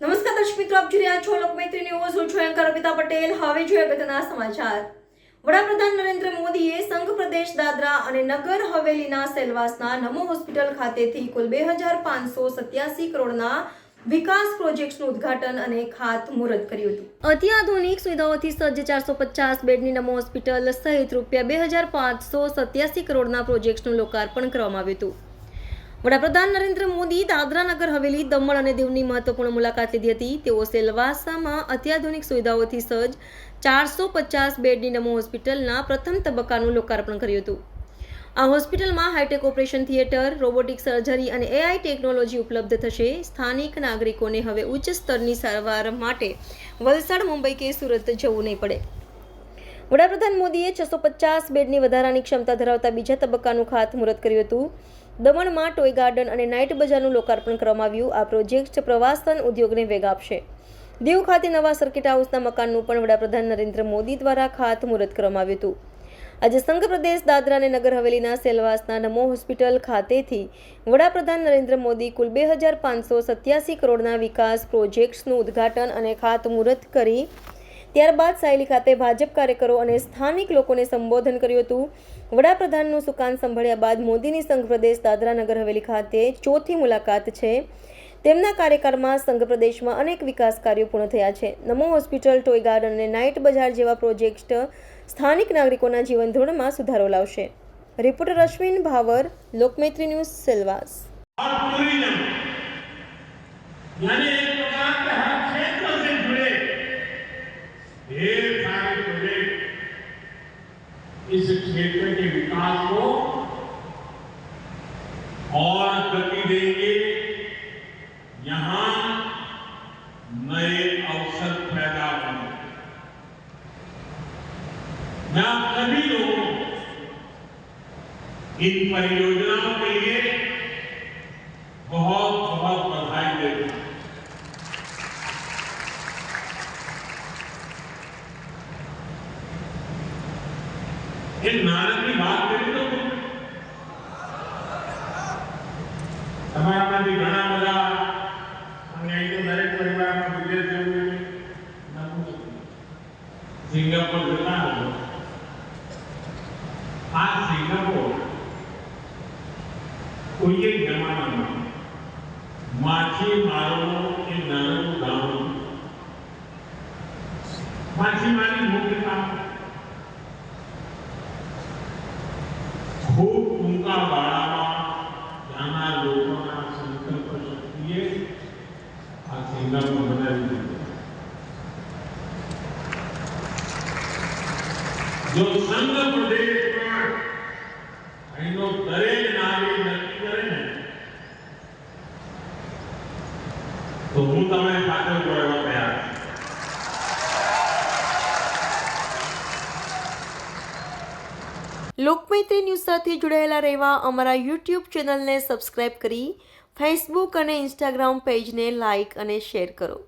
નમસ્કાર દર્શક મિત્રો, આપ જોઈ રહ્યા છો લોકમૈત્રી ન્યૂઝ. હું છું એન્કર અમિતા પટેલ. હવે જોઈએ અગત્યના સમાચાર. વડાપ્રધાન નરેન્દ્ર મોદીએ સંઘ પ્રદેશ દાદરા અને નગર હવેલીના સેલવાસના નમો હોસ્પિટલ ખાતેથી કુલ બે હજાર પાંચસો સત્યાસી કરોડના વિકાસ પ્રોજેક્ટ્સનું ઉદ્ઘાટન અને ખાતમુહૂર્ત કર્યું હતું. અત્યાધુનિક સુવિધાઓથી સજ્જ ચારસો પચાસ બેડની નમો હોસ્પિટલ સહિત રૂપિયા બે હજાર પાંચસો સત્યાસી કરોડના પ્રોજેક્ટ્સનું લોકાર્પણ કરવામાં આવ્યું હતું. વડાપ્રધાન નરેન્દ્ર મોદી દાદરા નગર હવેલી, દમણ અને દીવની મહત્વપૂર્ણ મુલાકાત લીધી હતી. તેઓ સેલવાસામાં અત્યાધુનિક સુવિધાઓથી સજ્જ ચારસો પચાસ બેડની નમો હોસ્પિટલના પ્રથમ તબક્કાનું લોકાર્પણ કર્યું હતું. આ હોસ્પિટલમાં hitech operation theatre, robotic surgery અને એઆઈ ટેકનોલોજી ઉપલબ્ધ થશે. સ્થાનિક નાગરિકોને હવે ઉચ્ચ સ્તરની સારવાર માટે વલસાડ, મુંબઈ કે સુરત જવું નહીં પડે. વડાપ્રધાન મોદીએ છસો પચાસ બેડની વધારાની ક્ષમતા ધરાવતા બીજા તબક્કાનું ખાતમુહૂર્ત કર્યું હતું. દમણમાં ટોય ગાર્ડન અને નાઇટ બજારનું લોકાર્પણ કરવામાં આવ્યું. આ પ્રોજેક્ટ પ્રવાસન ઉદ્યોગને વેગ આપશે. દીવ ખાતે નવા સર્કિટ હાઉસના મકાનનું પણ વડાપ્રધાન નરેન્દ્ર મોદી દ્વારા ખાતમુહૂર્ત કરવામાં આવ્યું હતું. આજે સંઘ પ્રદેશ દાદરા અને નગર હવેલીના સેલવાસના નમો હોસ્પિટલ ખાતેથી વડાપ્રધાન નરેન્દ્ર મોદી કુલ બે હજાર પાંચસો સત્યાસી કરોડના વિકાસ પ્રોજેક્ટ્સનું ઉદ્ઘાટન અને ખાતમુહૂર્ત કરી. ત્યારબાદ સાયલી ખાતે ભાજપ કાર્યકરો અને સ્થાનિક લોકોને સંબોધન કર્યું હતું. વડાપ્રધાનનું સુકાન સંભાળ્યા બાદ મોદીની સંઘ પ્રદેશ દાદરા નગર હવેલી ખાતે ચોથી મુલાકાત છે. તેમના કાર્યકાળમાં સંઘ પ્રદેશમાં અનેક વિકાસ કાર્યો પૂર્ણ થયા છે નમો હોસ્પિટલ ટોય ગાર્ડન અને નાઇટ બજાર જેવા પ્રોજેક્ટ સ્થાનિક નાગરિકોના જીવન ધોરણમાં સુધારો લાવશે રિપોર્ટર અશ્વિન ભાવર લોકમૈત્રી ન્યૂઝ સેલવાસ और टूरिज्म यानी एक प्रकार के हर क्षेत्र से जुड़े ढेर सारे प्रोजेक्ट इस क्षेत्र के विकास को और गति देंगे नए अवसर पैदा हुए मैं आप सभी लोगों इन परियोजनाओं के लिए बहुत बहुत बधाई देता हूँ। एक नानक की बात करी तो हमारा भी घना मज़ा งคโปร์หรือมาเลอาสิงคโปร์คุยเงินมาหนึ่งมาชีมาโลกินนั่งดำมาชีมาลีมุกินมา જો સંઘ પ્રદેશમાં અહીંનો દરેક નાગરિક નક્કી કરે ને, તો હું તમને સાથે જોડવા તૈયાર લોકમૈત્રી ન્યૂઝ સાથે જોડાયેલા રહેવા અમારા યુટ્યુબ ચેનલને સબસ્ક્રાઇબ કરી ફેસબુક અને ઇન્સ્ટાગ્રામ પેજને લાઇક અને શેર કરો.